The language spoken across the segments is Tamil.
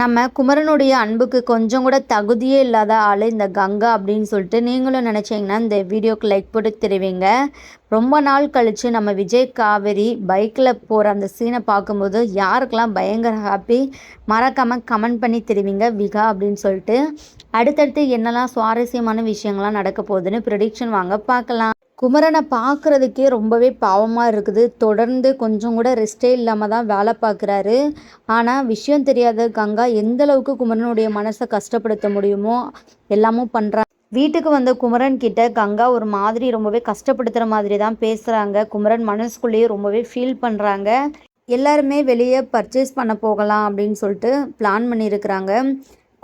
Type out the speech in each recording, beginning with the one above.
நம்ம குமரனுடைய அன்புக்கு கொஞ்சம் கூட தகுதியே இல்லாத ஆள் இந்த கங்கா அப்படின்னு சொல்லிட்டு நீங்களும் நினச்சிங்கன்னா இந்த வீடியோக்கு லைக் போட்டு தெரிவிங்க. ரொம்ப நாள் கழித்து நம்ம விஜய் காவேரி பைக்கில் போகிற அந்த சீனை பார்க்கும்போது யாருக்கெல்லாம் பயங்கர ஹாப்பி மறக்காமல் கமெண்ட் பண்ணி தெரிவிங்க விகா அப்படின்னு சொல்லிட்டு. அடுத்தடுத்து என்னெல்லாம் சுவாரஸ்யமான விஷயங்கள்லாம் நடக்க போகுதுன்னு ப்ரிடிக்ஷன் வாங்க பார்க்கலாம். குமரனை பார்க்குறதுக்கே ரொம்பவே பாவமாக இருக்குது. தொடர்ந்து கொஞ்சம் கூட ரெஸ்ட்டே இல்லாமல் தான் வேலை பார்க்குறாரு. ஆனால் விஷயம் தெரியாத கங்கா எந்த அளவுக்கு குமரனுடைய மனசை கஷ்டப்படுத்த முடியுமோ எல்லாமும் பண்ணுறா வீட்டுக்கு வந்த குமரன் கிட்ட கங்கா ஒரு மாதிரி ரொம்பவே கஷ்டப்படுத்துகிற மாதிரி தான் பேசுகிறாங்க குமரன் மனசுக்குள்ளேயே ரொம்பவே ஃபீல் பண்ணுறாங்க எல்லாருமே வெளியே பர்ச்சேஸ் பண்ண போகலாம் அப்படின்னு சொல்லிட்டு பிளான் பண்ணியிருக்கிறாங்க.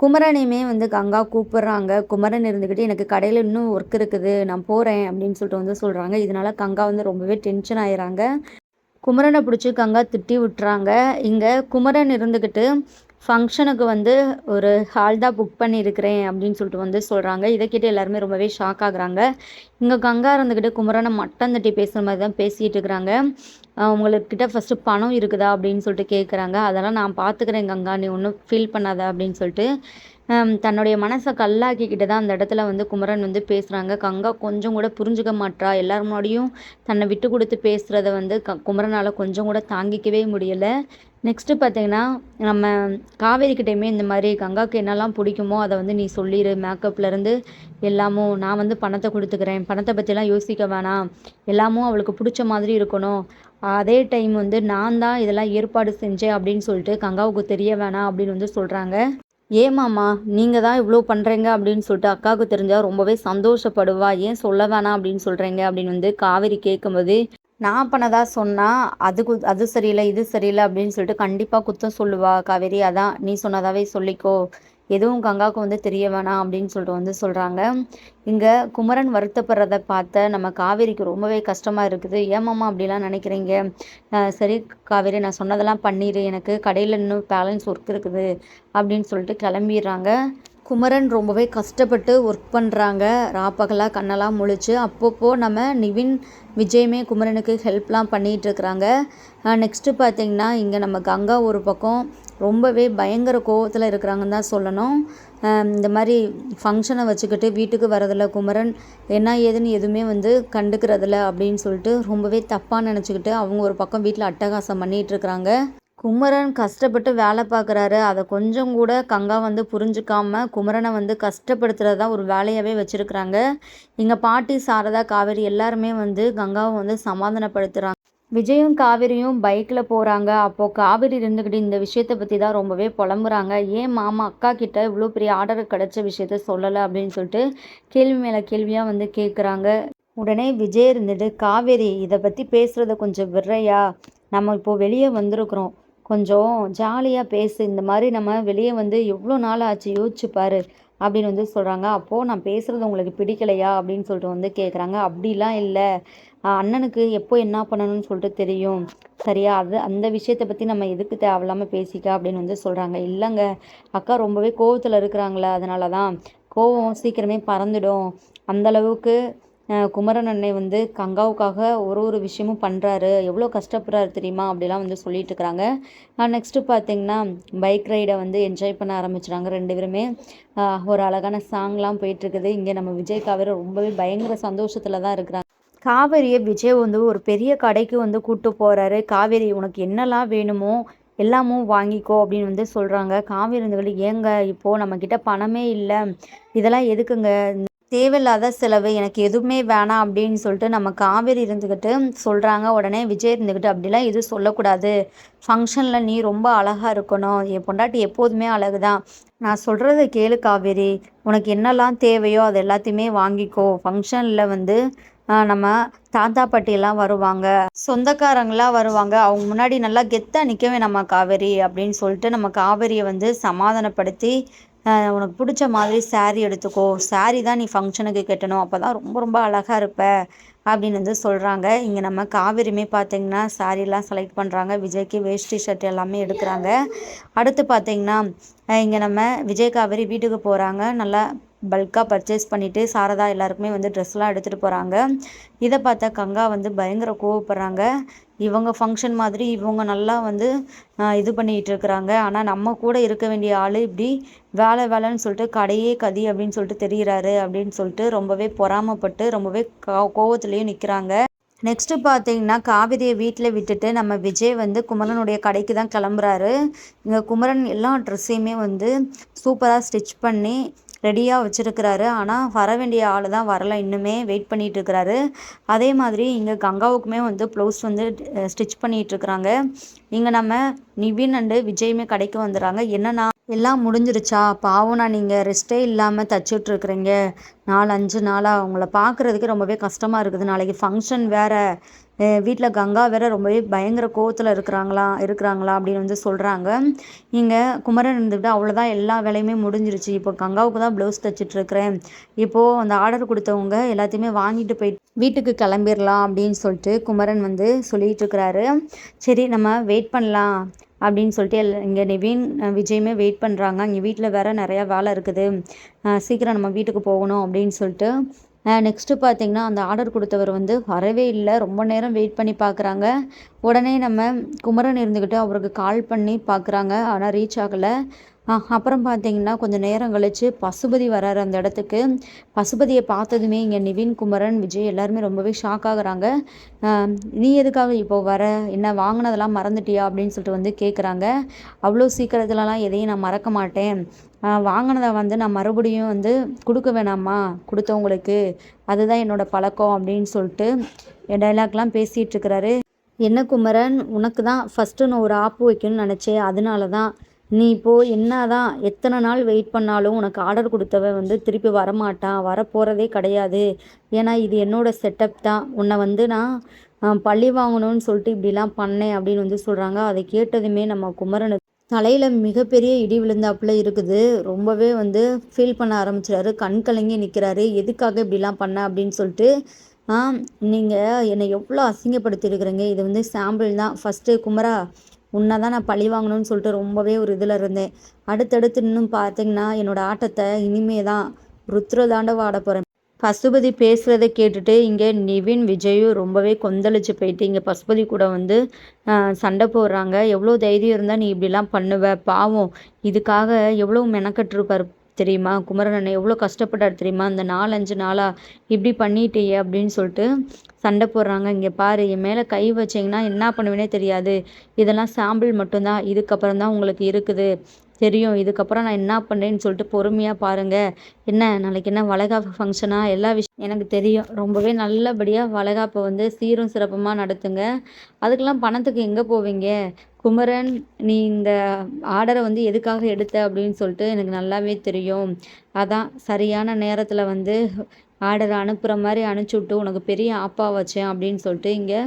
குமரனையுமே வந்து கங்கா கூப்பிட்றாங்க. குமரன் இருந்துக்கிட்டு எனக்கு கடையில் இன்னும் ஒர்க் இருக்குது நான் போகிறேன் அப்படின்னு சொல்லிட்டு வந்து சொல்கிறாங்க இதனால கங்கா வந்து ரொம்பவே டென்ஷன் ஆயிடுறாங்க குமரனை பிடிச்சி கங்கா திட்டி விட்டுறாங்க. இங்கே குமரன் இருந்துக்கிட்டு ஃபங்க்ஷனுக்கு வந்து ஒரு ஹால் தான் புக் பண்ணியிருக்கிறேன் அப்படின்னு சொல்லிட்டு வந்து சொல்கிறாங்க இதை கேட்டு எல்லாருமே ரொம்பவே ஷாக் ஆகுறாங்க. இங்கே கங்கா இருந்துக்கிட்டு குமரனை மட்டம் தட்டி பேசுகிற மாதிரி தான் பேசிகிட்டு இருக்கிறாங்க. உங்கள்கிட்ட ஃபஸ்ட்டு பணம் இருக்குதா அப்படின்னு சொல்லிட்டு கேட்குறாங்க அதெல்லாம் நான் பார்த்துக்கிறேன் கங்கா நீ ஒன்றும் ஃபீல் பண்ணாத அப்படின்னு சொல்லிட்டு தன்னுடைய மனசை கல்லாக்கிக்கிட்டு தான் அந்த இடத்துல வந்து குமரன் வந்து பேசுகிறாங்க கங்கா கொஞ்சம் கூட புரிஞ்சுக்க மாட்றா. எல்லார் முன்னாடியும் தன்னை விட்டு கொடுத்து பேசுகிறத வந்து க குமரனால் கொஞ்சம் கூட தாங்கிக்கவே முடியலை. நெக்ஸ்ட்டு பார்த்தீங்கன்னா நம்ம காவேரிக்கிட்டேயுமே இந்த மாதிரி கங்காவுக்கு என்னெல்லாம் பிடிக்குமோ அதை வந்து நீ சொல்லிடு மேக்கப்லேருந்து எல்லாமும் நான் வந்து பணத்தை கொடுத்துக்கிறேன். பணத்தை பற்றிலாம் யோசிக்க வேணாம். எல்லாமும் அவளுக்கு பிடிச்ச மாதிரி இருக்கணும். அதே டைம் வந்து நான் தான் இதெல்லாம் ஏற்பாடு செஞ்சேன் அப்படின்னு சொல்லிட்டு கங்காவுக்கு தெரிய வேணாம் அப்படின்னு வந்து சொல்கிறாங்க ஏமாம்மா நீங்கள் தான் இவ்வளோ பண்ணுறீங்க அப்படின்னு சொல்லிட்டு அக்காவுக்கு தெரிஞ்சால் ரொம்பவே சந்தோஷப்படுவா. ஏன் சொல்ல வேணாம் அப்படின்னு சொல்கிறீங்க அப்படின்னு வந்து காவேரி கேட்கும்போது நான் பண்ணதா? சொன்னால் அது கு அது சரியில்லை இது சரியில்லை அப்படின்னு சொல்லிட்டு கண்டிப்பாக குத்தம் சொல்லுவா காவேரி. அதான் நீ சொன்னதாவே சொல்லிக்கோ. எதுவும் கங்காவுக்கு வந்து தெரிய வேணாம் அப்படின்னு சொல்லிட்டு வந்து சொல்கிறாங்க இங்கே குமரன் வருத்தப்படுறத பார்த்த நம்ம காவேரிக்கு ரொம்பவே கஷ்டமாக இருக்குது. ஏமாம்மா அப்படிலாம் நினைக்கிறீங்க? சரி காவேரி நான் சொன்னதெல்லாம் பண்ணிடு எனக்கு கடையில் இன்னும் பேலன்ஸ் ஒர்க் இருக்குது. அப்படின்னு சொல்லிட்டு கிளம்பிடுறாங்க. குமரன் ரொம்பவே கஷ்டப்பட்டு ஒர்க் பண்ணுறாங்க ராப்பகலாக கண்ணெல்லாம் முழிச்சு அப்பப்போ நம்ம நிவின் விஜயுமே குமரனுக்கு ஹெல்ப்லாம் பண்ணிகிட்ருக்குறாங்க நெக்ஸ்ட்டு பார்த்திங்கன்னா இங்கே நம்ம கங்கா ஒரு பக்கம் ரொம்பவே பயங்கர கோவத்தில் இருக்கிறாங்கன்னு தான் சொல்லணும். இந்த மாதிரி ஃபங்க்ஷனை வச்சுக்கிட்டு வீட்டுக்கு வரதில்ல குமரன் என்ன ஏதுன்னு எதுவுமே வந்து கண்டுக்கிறதில்ல அப்படின்னு சொல்லிட்டு ரொம்பவே தப்பாக நினச்சிக்கிட்டு அவங்க ஒரு பக்கம் வீட்டில் அட்டகாசம் பண்ணிகிட்ருக்குறாங்க குமரன் கஷ்டப்பட்டு வேலை பார்க்குறாரு. அதை கொஞ்சம் கூட கங்கா வந்து புரிஞ்சுக்காம குமரனை வந்து கஷ்டப்படுத்துறது தான் ஒரு வேலையாகவே வச்சுருக்குறாங்க. இங்கே பாட்டி சாரதா காவேரி எல்லாருமே வந்து கங்காவை வந்து சமாதானப்படுத்துகிறாங்க விஜயும் காவேரியும் பைக்கில் போகிறாங்க அப்போது காவேரி இருந்துக்கிட்டு இந்த விஷயத்தை பற்றி தான் ரொம்பவே புலம்புறாங்க. ஏன் மாமா அக்கா கிட்ட இவ்வளோ பெரிய ஆர்டர் கிடச்ச விஷயத்த சொல்லலை அப்படின்னு சொல்லிட்டு கேள்வி மேலே கேள்வியாக வந்து கேட்குறாங்க உடனே விஜய் இருந்துட்டு காவேரி இதை பற்றி பேசுகிறத கொஞ்சம் விடுறையா நம்ம இப்போது வெளியே வந்திருக்கிறோம். கொஞ்சம் ஜாலியாக பேசு. இந்த மாதிரி நம்ம வெளியே வந்து எவ்வளோ நாள் ஆச்சு யோசிச்சு பாரு அப்படின்னு வந்து சொல்கிறாங்க அப்போது நான் பேசுகிறது உங்களுக்கு பிடிக்கலையா? அப்படின்னு சொல்லிட்டு வந்து கேட்குறாங்க அப்படிலாம் இல்லை. அண்ணனுக்கு எப்போ என்ன பண்ணணும்னு சொல்லிட்டு தெரியும். சரியா? அது அந்த விஷயத்தை பற்றி நம்ம எதுக்கு தேவையில்லாமல் பேசிக்க அப்படின்னு வந்து சொல்கிறாங்க இல்லைங்க அக்கா ரொம்பவே கோவத்தில் இருக்கிறாங்களே அதனால தான் கோவம் சீக்கிரமே பறந்துடும். அந்தளவுக்கு குமரன் அண்ணன் வந்து கங்காவுக்காக ஒரு ஒரு விஷயமும் பண்ணுறாரு எவ்வளோ கஷ்டப்படுறாரு தெரியுமா? அப்படிலாம் வந்து சொல்லிட்டு இருக்கிறாங்க. நெக்ஸ்ட்டு பார்த்தீங்கன்னா பைக் ரைடை வந்து என்ஜாய் பண்ண ஆரம்பிச்சிட்டாங்க ரெண்டு பேருமே. ஒரு அழகான சாங்லாம் போயிட்டுருக்குது இங்கே நம்ம விஜய் காவேரி ரொம்பவே பயங்கர சந்தோஷத்தில் தான் இருக்கிறாங்க. காவேரியை விஜய் வந்து ஒரு பெரிய கடைக்கு வந்து கூப்பிட்டு போகிறாரு காவேரி உனக்கு என்னெல்லாம் வேணுமோ எல்லாமும் வாங்கிக்கோ அப்படின்னு வந்து சொல்கிறாங்க காவேரி இருந்தவழி ஏங்க இப்போது நம்மக்கிட்ட பணமே இல்லை. இதெல்லாம் எதுக்குங்க? தேவையில்லாத செலவு. எனக்கு எதுவுமே வேணாம் அப்படின்னு சொல்லிட்டு நம்ம காவேரி இருந்துக்கிட்டு சொல்கிறாங்க உடனே விஜய் இருந்துக்கிட்டு அப்படிலாம் எதுவும் சொல்லக்கூடாது. ஃபங்க்ஷனில் நீ ரொம்ப அழகாக இருக்கணும். என் பொண்டாட்டி எப்போதுமே அழகு தான் நான் சொல்கிறத கேளு காவேரி. உனக்கு என்னெல்லாம் தேவையோ அது எல்லாத்தையுமே வாங்கிக்கோ. ஃபங்க்ஷனில் வந்து நம்ம தாத்தா பாட்டியெல்லாம் வருவாங்க. சொந்தக்காரங்களாம் வருவாங்க. அவங்க முன்னாடி நல்லா கெத்தாக நிற்கவே நம்ம காவேரி அப்படின்னு சொல்லிட்டு நம்ம காவேரியை வந்து சமாதானப்படுத்தி உனக்கு பிடிச்ச மாதிரி சாரீ எடுத்துக்கோ. சாரீ தான் நீ ஃபங்க்ஷனுக்கு கட்டணும். அப்போ தான் ரொம்ப ரொம்ப அழகாக இருப்ப அப்படின்னு வந்து சொல்கிறாங்க இங்கே நம்ம காவிரியுமே பார்த்திங்கன்னா சாரீலாம் செலக்ட் பண்ணுறாங்க விஜய்க்கு வேஷ்டி ஷர்ட் எல்லாமே எடுக்கிறாங்க. அடுத்து பார்த்திங்கன்னா இங்கே நம்ம விஜய் காவேரி வீட்டுக்கு போகிறாங்க நல்லா பல்காக பர்ச்சேஸ் பண்ணிவிட்டு சாரதா எல்லாருக்குமே வந்து ட்ரெஸ்லாம் எடுத்துகிட்டு போகிறாங்க இதை பார்த்தா கங்கா வந்து பயங்கர கோவப்படுறாங்க. இவங்க ஃபங்க்ஷன் மாதிரி இவங்க நல்லா வந்து இது பண்ணிகிட்டு இருக்கிறாங்க. ஆனால் நம்ம கூட இருக்க வேண்டிய ஆள் இப்படி வேலை வேலைன்னு சொல்லிட்டு கடையே கதி அப்படின்னு சொல்லிட்டு தெரிகிறாரு அப்படின்னு சொல்லிட்டு ரொம்பவே பொறாமப்பட்டு ரொம்பவே கோவத்துலேயும் நிற்கிறாங்க நெக்ஸ்ட்டு பார்த்தீங்கன்னா காவிரியை வீட்டில் விட்டுட்டு நம்ம விஜய் வந்து குமரனுடைய கடைக்கு தான் கிளம்புறாரு. இங்கே குமரன் எல்லா ட்ரெஸ்ஸையுமே வந்து சூப்பராக ஸ்டிச் பண்ணி ரெடியாக வச்சுருக்கிறாரு. ஆனால் வர வேண்டிய ஆள் தான் வரலை. இன்னுமே வெயிட் பண்ணிகிட்டு இருக்கிறாரு அதே மாதிரி இங்கே கங்காவுக்குமே வந்து ப்ளவுஸ் வந்து ஸ்டிச் பண்ணிகிட்ருக்குறாங்க இங்கே நம்ம நிவின் அண்டு விஜயுமே கடைக்கு வந்துடுறாங்க என்னன்னா எல்லாம் முடிஞ்சிருச்சா? பாவம்னா நீங்கள் ரெஸ்ட்டே இல்லாமல் தச்சுட்ருக்குறீங்க. நாலு அஞ்சு நாளாக உங்களை பார்க்குறதுக்கு ரொம்பவே கஷ்டமாக இருக்குது. நாளைக்கு ஃபங்க்ஷன் வேறு. வீட்டில் கங்கா வேற ரொம்பவே பயங்கர கோவத்தில் இருக்கிறாங்களா இருக்கிறாங்களா அப்படின்னு வந்து சொல்கிறாங்க இங்கே குமரன் இருந்துக்கிட்டு அவ்வளோதான் எல்லா வேலையுமே முடிஞ்சிருச்சு. இப்போ கங்காவுக்கு தான் ப்ளவுஸ் தைச்சிட்ருக்கிறேன் இப்போது அந்த ஆர்டர் கொடுத்தவங்க எல்லாத்தையுமே வாங்கிட்டு போயிட்டு வீட்டுக்கு கிளம்பிடலாம் அப்படின்னு சொல்லிட்டு குமரன் வந்து சொல்லிகிட்டு இருக்கிறாரு. சரி நம்ம வெயிட் பண்ணலாம் அப்படின்னு சொல்லிட்டு எல் இங்கே நிவின் விஜயுமே வெயிட் பண்ணுறாங்க இங்கே வீட்டில் வேறு நிறையா வேலை இருக்குது. சீக்கிரம் நம்ம வீட்டுக்கு போகணும் அப்படின்னு சொல்லிட்டு நெக்ஸ்ட்டு பார்த்தீங்கன்னா அந்த ஆர்டர் கொடுத்தவர் வந்து வரவே இல்லை. ரொம்ப நேரம் வெயிட் பண்ணி பார்க்குறாங்க. உடனே நம்ம குமரன் இருந்துக்கிட்டு அவருக்கு கால் பண்ணி பார்க்குறாங்க. ஆனால் ரீச் ஆகலை. அப்புறம் பார்த்தீங்கன்னா கொஞ்சம் நேரம் கழித்து பசுபதி வராரு அந்த இடத்துக்கு. பசுபதியை பார்த்ததுமே இங்கே நிவின் குமரன் விஜய் எல்லாருமே ரொம்பவே ஷாக் ஆகுறாங்க. நீ எதுக்காக இப்போ வர? என்ன வாங்கினதெல்லாம் மறந்துட்டியா? அப்படின்னு சொல்லிட்டு வந்து கேட்குறாங்க அவ்வளோ சீக்கிரத்துலலாம் எதையும் நான் மறக்க மாட்டேன். வாங்கினதை வந்து நான் மறுபடியும் வந்து கொடுக்க வேணாமா? கொடுத்தவங்களுக்கு. அதுதான் என்னோடய பழக்கம் அப்படின்னு சொல்லிட்டு என் டைலாக்லாம் பேசிகிட்ருக்கிறாரு என்ன குமரன் உனக்கு தான் ஃபஸ்ட்டு நான் ஒரு ஆப்பு வைக்கணும்னு நினச்சேன். அதனால தான் நீ இப்போது என்ன தான் எத்தனை நாள் வெயிட் பண்ணாலும் உனக்கு ஆர்டர் கொடுத்தவன் வந்து திருப்பி வரமாட்டான். வரப்போகிறதே கிடையாது. ஏன்னா இது என்னோடய செட்டப் தான். உன்னை வந்து நான் பழி வாங்கணும்னு சொல்லிட்டு இப்படிலாம் பண்ணேன் அப்படின்னு வந்து சொல்கிறாங்க அதை கேட்டதுமே நம்ம குமரனுக்கு தலையில் மிகப்பெரிய இடி விழுந்தாப்புல இருக்குது. ரொம்பவே வந்து ஃபீல் பண்ண ஆரம்பிச்சிடாரு கண் கலங்கி நிற்கிறாரு எதுக்காக இப்படிலாம் பண்ண அப்படின்னு சொல்லிட்டு நீங்கள் என்னை எவ்வளோ அசிங்கப்படுத்தியிருக்கிறீங்க. இது வந்து சாம்பிள் தான். ஃபஸ்ட்டு குமரா உன்னை தான் நான் பழி வாங்கணும்னு சொல்லிட்டு ரொம்பவே ஒரு இதில் இருந்தேன். அடுத்தடுத்து இன்னும் பார்த்தீங்கன்னா என்னோடய ஆட்டத்தை இனிமே தான் ருத்ரதாண்டவ ஆட போகிறேன் பசுபதி பேசுகிறத கேட்டுட்டு இங்கே நிவின் விஜயும் ரொம்பவே கொந்தளிச்சு போயிட்டு இங்கே பசுபதி கூட வந்து சண்டை போடுறாங்க. எவ்வளோ தைரியம் இருந்தால் நீ இப்படிலாம் பண்ணுவ? பாவம். இதுக்காக எவ்வளோ மெனக்கட்டுருப்பார் தெரியுமா? குமரன் எவ்வளோ கஷ்டப்பட்டார் தெரியுமா? அந்த நாலஞ்சு நாளாக இப்படி பண்ணிட்டே அப்படின்னு சொல்லிட்டு சண்டை போடுறாங்க. இங்கே பாரு என் மேலே கை வச்சிங்கன்னா என்ன பண்ணுவேனே தெரியாது. இதெல்லாம் சாம்பிள் மட்டும்தான். இதுக்கப்புறம் தான் உங்களுக்கு இருக்குது. தெரியும். இதுக்கப்புறம் நான் என்ன பண்ணுறேன்னு சொல்லிட்டு பொறுமையாக பாருங்கள் என்ன நாளைக்கு என்ன வளைகாப்பு ஃபங்க்ஷனாக எல்லா விஷயம் எனக்கு தெரியும். ரொம்பவே நல்லபடியாக வளைகாப்பை வந்து சீரும் சிறப்புமாக நடத்துங்க. அதுக்கெல்லாம் பணத்துக்கு எங்கே போவீங்க? குமரன் நீ இந்த ஆர்டரை வந்து எதுக்காக எடுத்த அப்படின்னு சொல்லிட்டு எனக்கு நல்லாவே தெரியும். அதான் சரியான நேரத்தில் வந்து ஆர்டர் அனுப்புகிற மாதிரி அனுப்பிச்சுட்டு உனக்கு பெரிய ஆப்பா வச்சேன் அப்படின்னு சொல்லிட்டு இங்கே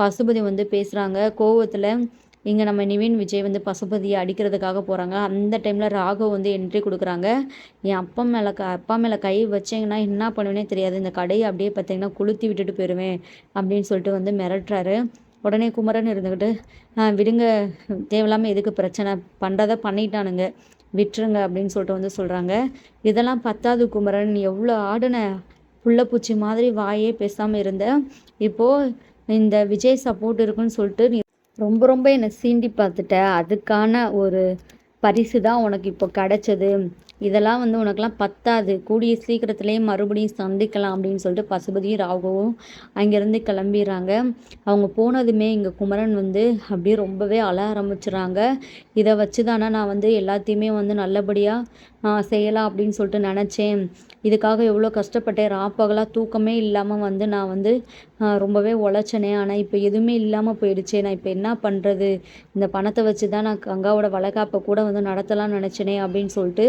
பசுபதி வந்து பேசுகிறாங்க கோவத்தில் இங்கே நம்ம நிவின் விஜய் வந்து பசுபதியை அடிக்கிறதுக்காக போகிறாங்க அந்த டைமில் ராகவ் வந்து என்ட்ரி கொடுக்குறாங்க. என் அப்பா மேலே க அப்பா மேலே கை வச்சிங்கன்னா என்ன பண்ணுவேனே தெரியாது. இந்த கடையை அப்படியே பார்த்தீங்கன்னா கொளுத்தி விட்டுட்டு போயிடுவேன் அப்படின்னு சொல்லிட்டு வந்து மிரட்டுறாரு. உடனே குமரன் இருந்துக்கிட்டு விடுங்க. தேவையில்லாமல் எதுக்கு பிரச்சனை? பண்ணுறதை பண்ணிட்டானுங்க. விட்டுருங்க அப்படின்னு சொல்லிட்டு வந்து சொல்கிறாங்க இதெல்லாம் பத்தாது குமரன். எவ்வளோ ஆடின? புள்ளப்பூச்சி மாதிரி வாயே பேசாமல் இருந்த. இப்போது இந்த விஜய் சப்போர்ட் இருக்குன்னு சொல்லிட்டு ரொம்ப ரொம்ப என்னை சீண்டி பார்த்துட்ட. அதுக்கான ஒரு பரிசு தான் உனக்கு இப்போ கிடச்சது. இதெல்லாம் வந்து உனக்கெல்லாம் பத்தாது. கூடிய சீக்கிரத்துலேயே மறுபடியும் சந்திக்கலாம் அப்படின்னு சொல்லிட்டு பசுபதியும் ராகவும் அங்கேருந்து கிளம்பிடுறாங்க. அவங்க போனதுமே இங்கே குமரன் வந்து அப்படியே ரொம்பவே அழ ஆரம்பிச்சுறாங்க. இதை வச்சு தானே நான் வந்து எல்லாத்தையுமே வந்து நல்லபடியாக செய்யலாம் அப்படின்னு சொல்லிட்டு நினச்சேன். இதுக்காக எவ்வளோ கஷ்டப்பட்டேன். ராப்பகலாக தூக்கமே இல்லாமல் வந்து நான் வந்து ரொம்பவே உழைச்சனே. ஆனால் இப்போ எதுவுமே இல்லாமல் போயிடுச்சே. நான் இப்போ என்ன பண்ணுறது இந்த பணத்தை வச்சு தான் நான் கங்காவோட வளைகாப்பை கூட வந்து நடத்தலாம்னு நினச்சனே அப்படின்னு சொல்லிட்டு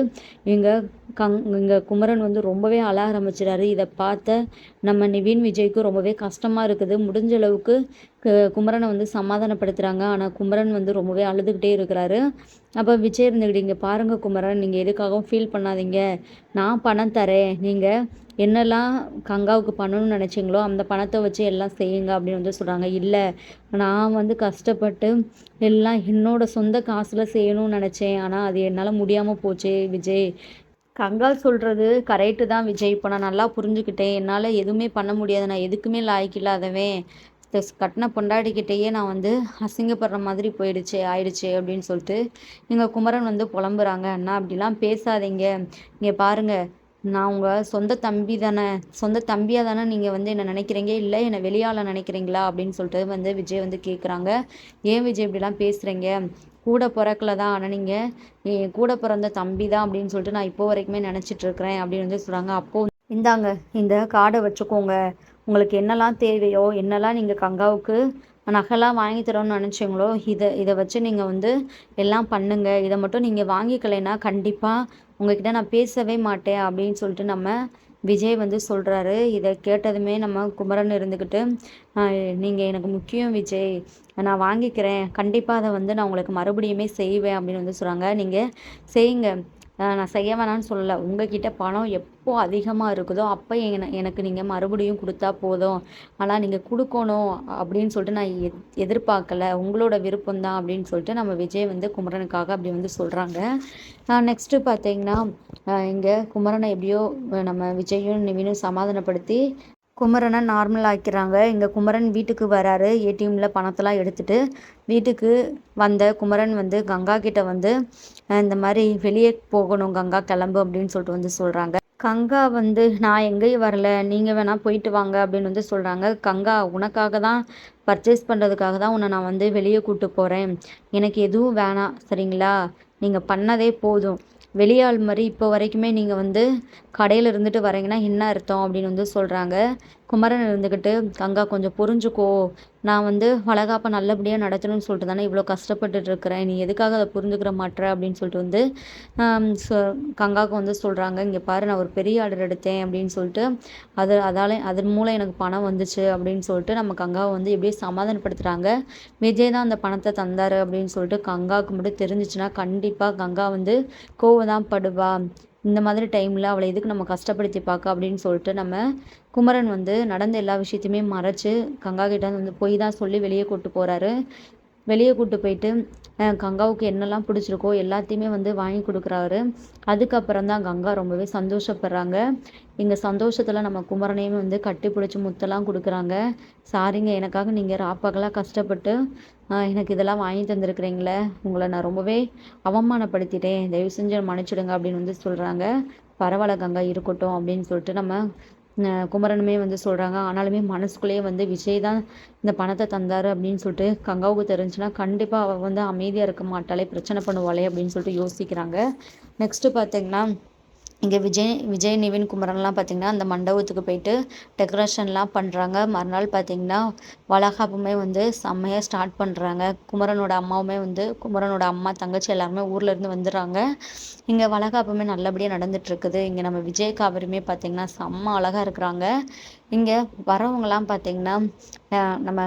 இங்கே கங் இங்கே குமரன் வந்து ரொம்பவே அழ ஆரம்பிச்சிடாரு இதை பார்த்த நம்ம நிவின் விஜய்க்கு ரொம்பவே கஷ்டமாக இருக்குது. முடிஞ்ச அளவுக்கு குமரனை வந்து சமாதானப்படுத்துகிறாங்க ஆனால் குமரன் வந்து ரொம்பவே அழுதுகிட்டே இருக்கிறாரு. அப்போ விஜய் இருந்துக்கிட்டு இங்கே பாருங்கள் குமரன். நீங்கள் எதுக்காகவும் ஃபீல் பண்ணாதீங்க. நான் பணம் தரேன். நீங்கள் என்னெல்லாம் கங்காவுக்கு பண்ணணும்னு நினச்சிங்களோ அந்த பணத்தை வச்சு எல்லாம் செய்யுங்க அப்படின்னு வந்து சொல்கிறாங்க இல்லை நான் வந்து கஷ்டப்பட்டு எல்லாம் என்னோடய சொந்த காசில் செய்யணும்னு நினச்சேன். ஆனால் அது என்னால் முடியாமல் போச்சு விஜய். கங்கால் சொல்கிறது கரெக்டு தான் விஜய். இப்போ நான் நல்லா புரிஞ்சுக்கிட்டேன். என்னால் எதுவுமே பண்ண முடியாது. நான் எதுக்குமே லாய்க்கு இல்லாதவன். கட்டின பொண்டாடிக்கிட்டேயே நான் வந்து அசிங்கப்படுற மாதிரி போயிடுச்சு ஆயிடுச்சு அப்படின்னு சொல்லிட்டு எங்கள் குமரன் வந்து புலம்புறாங்க. அண்ணா அப்படிலாம் பேசாதீங்க. இங்கே பாருங்கள் நான் உங்கள் சொந்த தம்பி தானே சொந்த தம்பியாக தானே நீங்கள் வந்து என்னை நினைக்கிறீங்க? இல்லை என்னை வெளியால் நினைக்கிறீங்களா? அப்படின்னு சொல்லிட்டு வந்து விஜய் வந்து கேட்குறாங்க ஏன் விஜய் இப்படிலாம் பேசுகிறீங்க கூட பிறக்கல தான் ஆனால் நீங்கள் என் கூட பிறந்த தம்பி தான் அப்படின்னு சொல்லிட்டு நான் இப்போ வரைக்குமே நினச்சிட்டு இருக்கிறேன் அப்படின்னு வந்து சொல்கிறாங்க அப்போது இந்தாங்க இந்த கார்டை வச்சுக்கோங்க. உங்களுக்கு என்னெல்லாம் தேவையோ என்னெல்லாம் நீங்கள் கங்காவுக்கு நகைலாம் வாங்கி தரோன்னு நினச்சிங்களோ? இதை இதை வச்சு நீங்கள் வந்து எல்லாம் பண்ணுங்கள் இதை மட்டும் நீங்கள் வாங்கிக்கலைன்னா கண்டிப்பாக உங்ககிட்ட நான் பேசவே மாட்டேன் அப்படின்னு சொல்லிட்டு நம்ம விஜய் வந்து சொல்கிறாரு இதை கேட்டதுமே நம்ம குமரன் இருந்துக்கிட்டு நீங்கள் எனக்கு முக்கியம் விஜய். நான் வாங்கிக்கிறேன். கண்டிப்பாக அதை வந்து நான் உங்களுக்கு மறுபடியுமே செய்வேன் அப்படின்னு வந்து சொல்கிறாங்க நீங்கள் செய்யுங்க. நான் செய்ய வேணாம்னு சொல்லலை. உங்ககிட்ட பணம் எப்போ அதிகமாக இருக்குதோ அப்போ என எனக்கு நீங்கள் மறுபடியும் கொடுத்தா போதும். ஆனால் நீங்கள் கொடுக்கணும் அப்படின்னு சொல்லிட்டு நான் எத் எதிர்பார்க்கல. உங்களோட விருப்பம்தான் அப்படின்னு சொல்லிட்டு நம்ம விஜய் வந்து குமரனுக்காக அப்படி வந்து சொல்கிறாங்க நெக்ஸ்ட்டு பார்த்தீங்கன்னா இங்கே குமரனை எப்படியோ நம்ம விஜயும் நிவினும் சமாதானப்படுத்தி குமரனை நார்மல் ஆக்கிறாங்க இங்கே குமரன் வீட்டுக்கு வராரு. ஏடிஎம்மில் பணத்தெல்லாம் எடுத்துகிட்டு வீட்டுக்கு வந்த குமரன் வந்து கங்கா கிட்ட வந்து இந்த மாதிரி வெளியே போகணும் கங்கா கிளம்பு அப்படின்னு சொல்லிட்டு வந்து சொல்கிறாங்க கங்கா வந்து நான் எங்கேயும் வரல. நீங்கள் வேணால் போயிட்டு வாங்க அப்படின்னு வந்து சொல்கிறாங்க கங்கா உனக்காக தான் பர்ச்சேஸ் பண்ணுறதுக்காக தான் உன்னை நான் வந்து வெளியே கூப்பிட்டு போகிறேன் எனக்கு எதுவும் வேணாம். சரிங்களா? நீங்கள் பண்ணதே போதும். வெளியாள் மாதிரி இப்போ வரைக்குமே நீங்கள் வந்து கடையில் இருந்துட்டு வரீங்கன்னா என்ன அர்த்தம் அப்படின்னு வந்து சொல்கிறாங்க குமரன் இருந்துக்கிட்டு கங்கா கொஞ்சம் புரிஞ்சுக்கோ. நான் வந்து வளகாப்பை நல்லபடியாக நடத்தணும்னு சொல்லிட்டு தானே இவ்வளோ கஷ்டப்பட்டுட்டு இருக்கிறேன். நீ எதுக்காக அதை புரிஞ்சுக்கிற மாட்டேற அப்படின்னு சொல்லிட்டு வந்து கங்காவுக்கு வந்து சொல்கிறாங்க இங்கே பாரு நான் ஒரு பெரிய ஆர்டர் எடுத்தேன். அப்படின்னு சொல்லிட்டு அது அதால் அதன் மூலம் எனக்கு பணம் வந்துச்சு அப்படின்னு சொல்லிட்டு நம்ம கங்காவை வந்து எப்படியே சமாதானப்படுத்துகிறாங்க விஜய் தான் அந்த பணத்தை தந்தார் அப்படின்னு சொல்லிட்டு கங்காவுக்கு மட்டும் தெரிஞ்சிச்சுன்னா கண்டிப்பாக கங்கா வந்து கோவம் தான் படுவா. இந்த மாதிரி டைமில் அவளை எதுக்கு நம்ம கஷ்டப்படுத்தி பார்க்க அப்படின்னு சொல்லிட்டு நம்ம குமரன் வந்து நடந்த எல்லா விஷயத்தையுமே மறைச்சு கங்கா கிட்ட வந்து போய் தான் சொல்லி வெளியே கூப்பிட்டு போகிறாரு வெளியே கூப்பிட்டு போயிட்டு கங்காவுக்கு என்னெல்லாம் பிடிச்சிருக்கோ எல்லாத்தையுமே வந்து வாங்கி கொடுக்குறாரு. அதுக்கப்புறம் தான் கங்கா ரொம்பவே சந்தோஷப்படுறாங்க. எங்கள் சந்தோஷத்தில் நம்ம குமரனையும் வந்து கட்டி பிடிச்சி முத்தெல்லாம் கொடுக்குறாங்க. சாரிங்க எனக்காக நீங்கள் ராப்பகலாக கஷ்டப்பட்டு எனக்கு இதெல்லாம் வாங்கி தந்திருக்கிறீங்களே. உங்களை நான் ரொம்பவே அவமானப்படுத்திட்டேன். தயவு செஞ்சு மன்னிச்சிடுங்க அப்படின்னு வந்து சொல்கிறாங்க பரவாயில்ல கங்கா இருக்கட்டும் அப்படின்னு சொல்லிட்டு நம்ம குமரனுமே வந்து சொல்கிறாங்க ஆனாலுமே மனசுக்குள்ளேயே வந்து விஜய் தான் இந்த பணத்தை தந்தார் அப்படின்னு சொல்லிட்டு கங்காவுக்கு தெரிஞ்சுன்னா கண்டிப்பாக அவள் வந்து அமைதியாக இருக்க மாட்டாளே பிரச்சனை பண்ணுவாளே அப்படின்னு சொல்லிட்டு யோசிக்கிறாங்க. நெக்ஸ்ட்டு பார்த்தீங்கன்னா இங்கே விஜய் விஜய் நிவின் குமரன்லாம் பார்த்திங்கன்னா அந்த மண்டபத்துக்கு போயிட்டு டெக்கரேஷன்லாம் பண்ணுறாங்க மறுநாள் பார்த்திங்கன்னா வளகாப்புமே வந்து செம்மையாக ஸ்டார்ட் பண்ணுறாங்க குமரனோட அம்மாவுமே வந்து குமரனோட அம்மா தங்கச்சி எல்லாருமே ஊர்லேருந்து வந்துடுறாங்க. இங்கே வளகாப்புமே நல்லபடியாக நடந்துகிட்ருக்குது இங்கே நம்ம விஜய் காவிரியுமே பார்த்திங்கன்னா செம்ம அழகாக இருக்கிறாங்க. இங்கே வரவங்கலாம் பார்த்திங்கன்னா நம்ம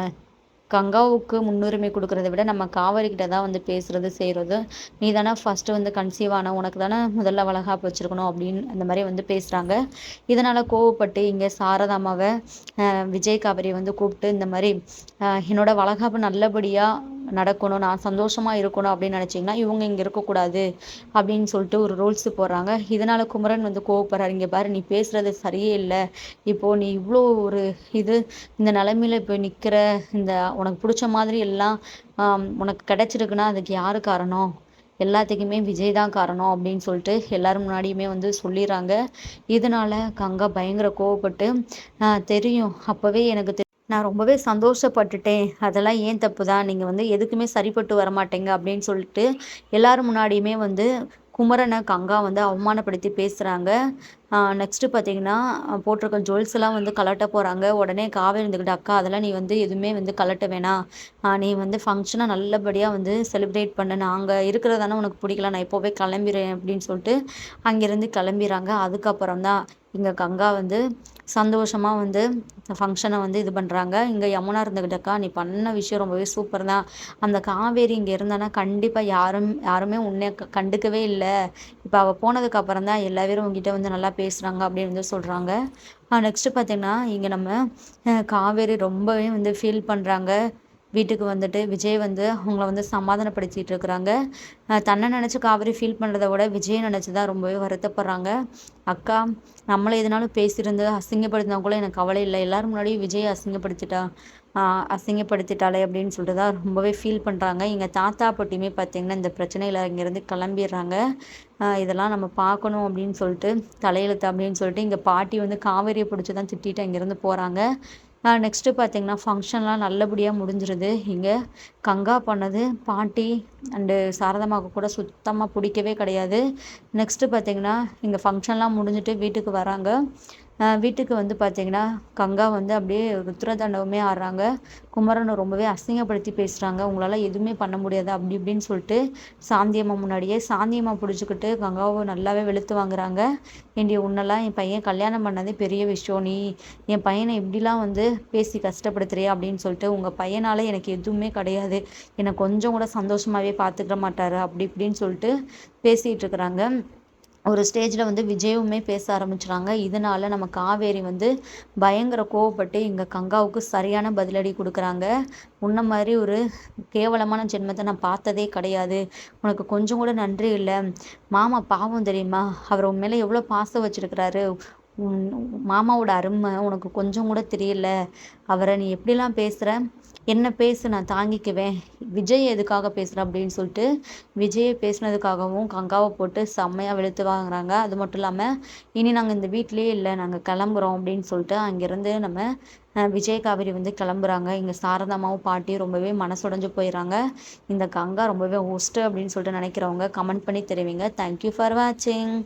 கங்காவுக்கு முன்னுரிமை கொடுக்குறத விட நம்ம காவேரிக்கிட்ட தான் வந்து பேசுறது செய்கிறது நீ தானே ஃபஸ்ட்டு வந்து கன்சீவ் ஆன உனக்கு தானே முதல்ல வளகாப்பு வச்சுருக்கணும் அப்படின்னு அந்த மாதிரி வந்து பேசுகிறாங்க இதனால் கோவப்பட்டு இங்கே சாரதாமாவை விஜய் காவேரி வந்து கூப்பிட்டு இந்த மாதிரி என்னோட வளகாப்பு நல்லபடியாக நடக்கணும் நான் சந்தோஷமாக இருக்கணும் அப்படின்னு நினச்சிங்கன்னா இவங்க இங்கே இருக்கக்கூடாது அப்படின்னு சொல்லிட்டு ஒரு ரூல்ஸ் போடுறாங்க. இதனால் குமரன் வந்து கோவப்படுறாரு. இங்கே பாரு நீ பேசுகிறது சரியே இல்லை. இப்போது நீ இவ்வளோ ஒரு இது இந்த நிலமையில இப்போ நிற்கிற இந்த உனக்கு பிடிச்ச மாதிரி எல்லாம் உனக்கு கிடச்சிருக்குன்னா அதுக்கு யார் காரணம்? எல்லாத்துக்குமே விஜய் தான் காரணம் அப்படின்னு சொல்லிட்டு எல்லாரும் முன்னாடியுமே வந்து சொல்லிடுறாங்க. இதனால கங்கா பயங்கர கோவப்பட்டு தெரியும். அப்போவே எனக்கு நான் ரொம்பவே சந்தோஷப்பட்டுட்டேன். அதெல்லாம் ஏன் தப்பு தான் நீங்கள் வந்து எதுக்குமே சரிப்பட்டு வரமாட்டேங்க அப்படின்னு சொல்லிட்டு எல்லாரும் முன்னாடியுமே வந்து குமரனை கங்கா வந்து அவமானப்படுத்தி பேசுகிறாங்க நெக்ஸ்ட்டு பார்த்தீங்கன்னா போட்டிருக்க ஜுவல்ஸ்லாம் வந்து கலட்ட போகிறாங்க உடனே காவேரி இருந்துக்கிட்டு அக்கா அதெல்லாம் நீ வந்து எதுவுமே வந்து கலட்ட வேணாம். நீ வந்து ஃபங்க்ஷனை நல்லபடியாக வந்து செலிப்ரேட் பண்ண. நாங்கள் இருக்கிறதானே உனக்கு பிடிக்கல. நான் இப்போவே கிளம்பிடுறேன் அப்படின்னு சொல்லிட்டு அங்கேருந்து கிளம்பிடுறாங்க அதுக்கப்புறம் தான் இங்கே கங்கா வந்து சந்தோஷமாக வந்து ஃபங்க்ஷனை வந்து இது பண்ணுறாங்க இங்கே யமுனா இருந்துக்கிட்டக்கா நீ பண்ண விஷயம் ரொம்பவே சூப்பர் தான். அந்த காவேரி இங்கே இருந்தானா கண்டிப்பாக யாரும் யாருமே உன்னை கண்டுக்கவே இல்லை. இப்போ அவள் போனதுக்கப்புறம் தான் எல்லா பேரும் உங்ககிட்ட வந்து நல்லா பேசுகிறாங்க அப்படின்னு வந்து சொல்கிறாங்க நெக்ஸ்ட்டு பார்த்திங்கன்னா இங்கே நம்ம காவேரி ரொம்பவே வந்து ஃபீல் பண்ணுறாங்க வீட்டுக்கு வந்துட்டு விஜய் வந்து அவங்கள வந்து சமாதானப்படுத்திட்டு இருக்கிறாங்க தன்னை நினச்சி காவேரி ஃபீல் பண்ணுறத விட விஜய் நினச்சி தான் ரொம்பவே வருத்தப்படுறாங்க. அக்கா நம்மளை எதுனாலும் பேசியிருந்து அசிங்கப்படுத்தினா கூட எனக்கு கவலை இல்லை. எல்லோரும் முன்னாடியும் விஜய் அசிங்கப்படுத்திட்டா அசிங்கப்படுத்திட்டாலே அப்படின்னு சொல்லிட்டு தான் ரொம்பவே ஃபீல் பண்ணுறாங்க எங்கள் தாத்தா பட்டியுமே பார்த்திங்கன்னா இந்த பிரச்சனையில் இங்கேருந்து கிளம்பிடுறாங்க. இதெல்லாம் நம்ம பார்க்கணும் அப்படின்னு சொல்லிட்டு தலையெழுத்து அப்படின்னு சொல்லிட்டு இங்கே பாட்டி வந்து காவேரியை பிடிச்சி தான் திட்டிட்டு அங்கேருந்து போகிறாங்க நெக்ஸ்ட்டு பார்த்திங்கன்னா ஃபங்க்ஷன்லாம் நல்லபடியாக முடிஞ்சிருது. இங்கே கங்கா பண்ணது பாட்டி அண்டு சாரதாமாவுக்கு கூட சுத்தமாக பிடிக்கவே கிடையாது. நெக்ஸ்ட்டு பார்த்திங்கன்னா இங்கே ஃபங்க்ஷன்லாம் முடிஞ்சுட்டு வீட்டுக்கு வராங்க. வீட்டுக்கு வந்து பார்த்தீங்கன்னா கங்கா வந்து அப்படியே ருத்ரதாண்டவமே ஆடுறாங்க. குமரனை ரொம்பவே அசிங்கப்படுத்தி பேசுகிறாங்க உங்களால் எதுவுமே பண்ண முடியாது அப்படி இப்படின்னு சொல்லிட்டு சாந்தியம்மா முன்னாடியே சாந்தியம்மா பிடிச்சிக்கிட்டு கங்காவை நல்லாவே வெளுத்து வாங்குறாங்க. என்னுடைய உன்னெல்லாம் என் பையன் கல்யாணம் பண்ணதே பெரிய விஷயம். நீ என் பையனை இப்படிலாம் வந்து பேசி கஷ்டப்படுத்துறியா அப்படின்னு சொல்லிட்டு உங்கள் பையனால் எனக்கு எதுவுமே கிடையாது. என்னை கொஞ்சம் கூட சந்தோஷமாகவே பார்த்துக்க மாட்டார் அப்படி இப்படின்னு சொல்லிட்டு பேசிகிட்டு இருக்கிறாங்க. ஒரு ஸ்டேஜில் வந்து விஜயுமே பேச ஆரம்பிச்சுறாங்க. இதனால் நம்ம காவேரி வந்து பயங்கர கோவப்பட்டு எங்கள் கங்காவுக்கு சரியான பதிலடி கொடுக்குறாங்க. உன்ன மாதிரி ஒரு கேவலமான ஜென்மத்தை நான் பார்த்ததே கிடையாது. உனக்கு கொஞ்சம் கூட நன்றி இல்லை. மாமா பாவம் தெரியுமா? அவர் உன் மேலே எவ்வளோ பாசம் வச்சுருக்கிறாரு. மாமாவோட அருமை உனக்கு கொஞ்சம் கூட தெரியல. அவரை நீ எப்படிலாம் பேசுகிற என்ன பேசு நான் தாங்கிக்குவேன். விஜய் எதுக்காக பேசுகிறேன் அப்படின்னு சொல்லிட்டு விஜயை பேசுனதுக்காகவும் கங்காவை போட்டு செம்மையாக வெளுத்து வாங்குறாங்க. அது மட்டும் இல்லாமல் இனி நாங்கள் இந்த வீட்லேயே இல்லை நாங்கள் கிளம்புறோம் அப்படின்னு சொல்லிட்டு அங்கேருந்து நம்ம விஜய் காவேரி வந்து கிளம்புறாங்க. இங்கே சாரதாமாவும் பாட்டியும் ரொம்பவே மனசுடைஞ்சு போயிடறாங்க இந்த கங்கா ரொம்பவே ஒஸ்ட்டு அப்படின்னு சொல்லிட்டு நினைக்கிறவங்க கமெண்ட் பண்ணி தெரிவிங்க. தேங்க்யூ ஃபார் வாட்சிங்